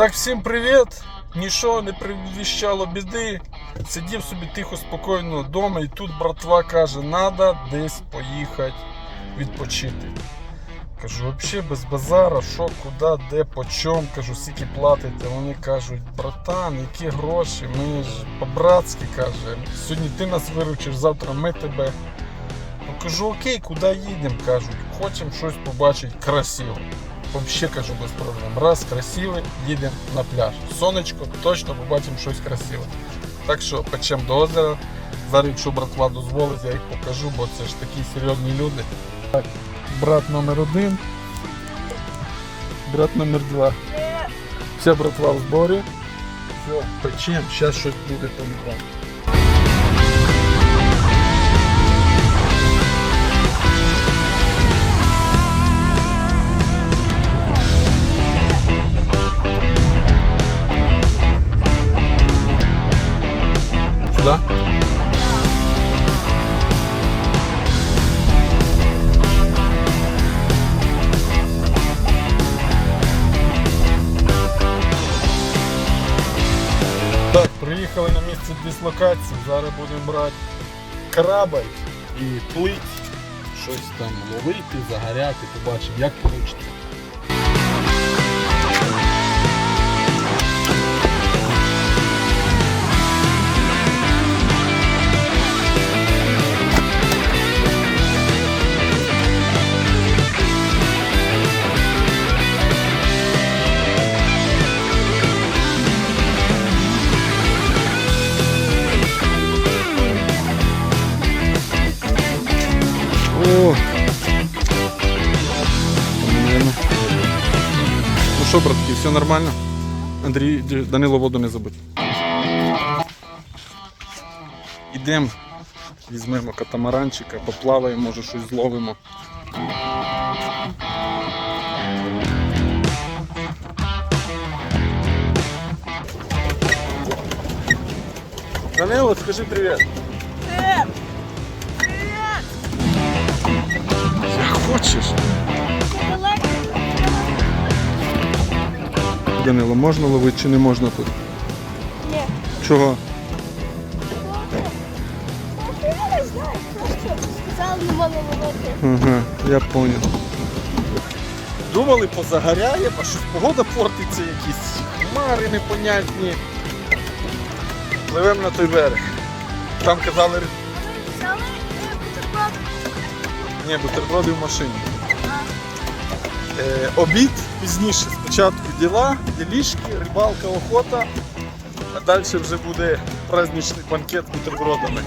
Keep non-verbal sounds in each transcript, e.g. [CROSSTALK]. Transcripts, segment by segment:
Так, всім привіт! Нічого не привіщало біди. Сидів собі тихо, спокійно вдома, і тут братва каже, треба десь поїхати відпочити. Кажу, взагалі без базара, що, куди, де, по чому, кажу, скільки платите. Вони кажуть, братан, які гроші, ми ж по-братськи каже, сьогодні ти нас виручиш, завтра ми тебе. Ну кажу, окей, куди їдемо? кажуть, хочемо щось побачити красиве. Вообще кажу без проблем. Раз красиве, їдемо на пляж. Сонечко, точно побачимо щось красиве. Так що печемо до озера. Зараз, якщо братва дозволить, я їх покажу, бо це ж такі серйозні люди. Так, брат номер один. Брат номер два. Вся братва в зборі. Все, печем, зараз щось буде по-любому. Приїхали на місце дислокації. Зараз будемо брати корабль і плить. Щось там ловити, загоряти, побачимо, як вийде. Що, братки, все нормально? Андрій, Данило воду не забудь. Ідемо, візьмемо катамаранчика, поплаваємо, може щось зловимо. Данило, скажи привіт. Як хочеш. Данило, можна ловити чи не можна тут? Ні. Чого? Я не знаю, просто сказали, не можна ловити. Ага, я понял. Думали, позагоряємо, а щось погода портиться якісь хмари непонятні. Пливемо на той берег. Там казали, Взяли е, бутерброд. ні, бутерброди в машині. Е, обід пізніше. Спочатку діла, ділішки, рибалка, охота, а далі вже буде праздничний банкет бутербродами.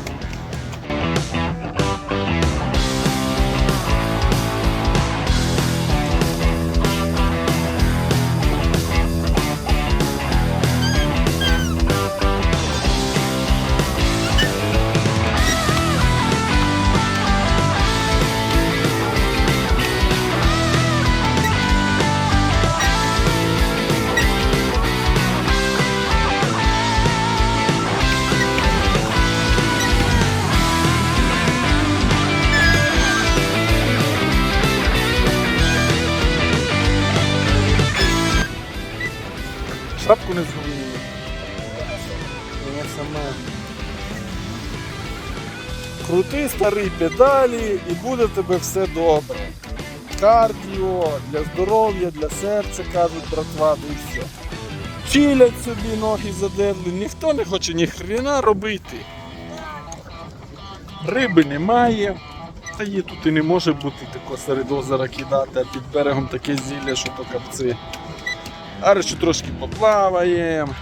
Шапку не згубили. Вона сама. Крути старий педалі і буде тебе все добре. Кардіо, для здоров'я, для серця, кажуть братва, да і все. Чилять собі ноги задерли, ніхто не хоче ні хрена робити. Риби немає. Та її тут і не може бути тако серед озера кидати, а під берегом таке зілля, що то капці. А ще трошки поплаваємо,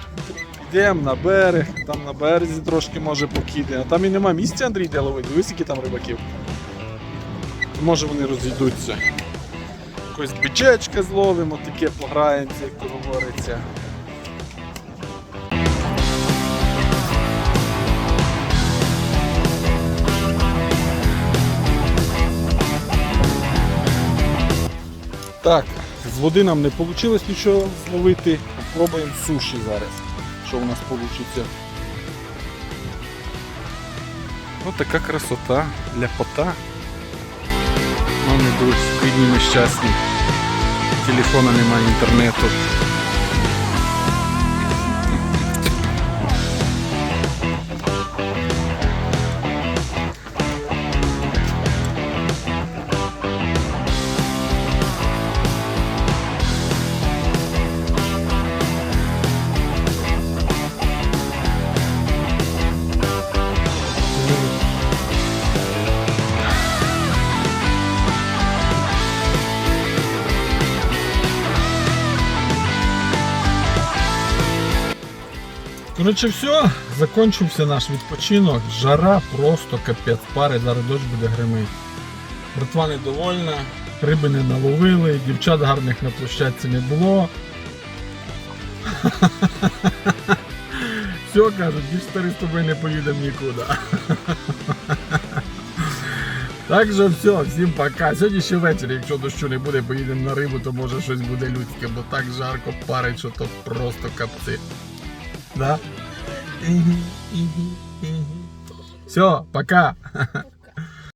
йдемо на берег, там на березі трошки може покидаємо. А там і нема місця Андрій де ловити, дивись, які там рибаків. Може вони розійдуться. Якось бичечка зловимо, таке пограємося, як то говориться. Так, води нам не вийшло нічого зловити. Попробуємо суші зараз. Що у нас вийде. Ось така красота, ляпота. Мами друзі, бідні нещасні. Телефона немає інтернету. Коротше, все, закончився наш відпочинок. Жара просто капець пари, зараз дощ буде гримить. Братва недовольна, риби не наловили, дівчат гарних на площадці не було. [LAUGHS] Все, кажуть, більш старий з тобою не поїдемо нікуди. [LAUGHS] Так що все, всім пока. Сьогодні ще ввечері, якщо дощу не буде, поїдемо на рибу, то може щось буде людське, бо так жарко парить, що то просто капці. Да? Все, пока. [LAUGHS]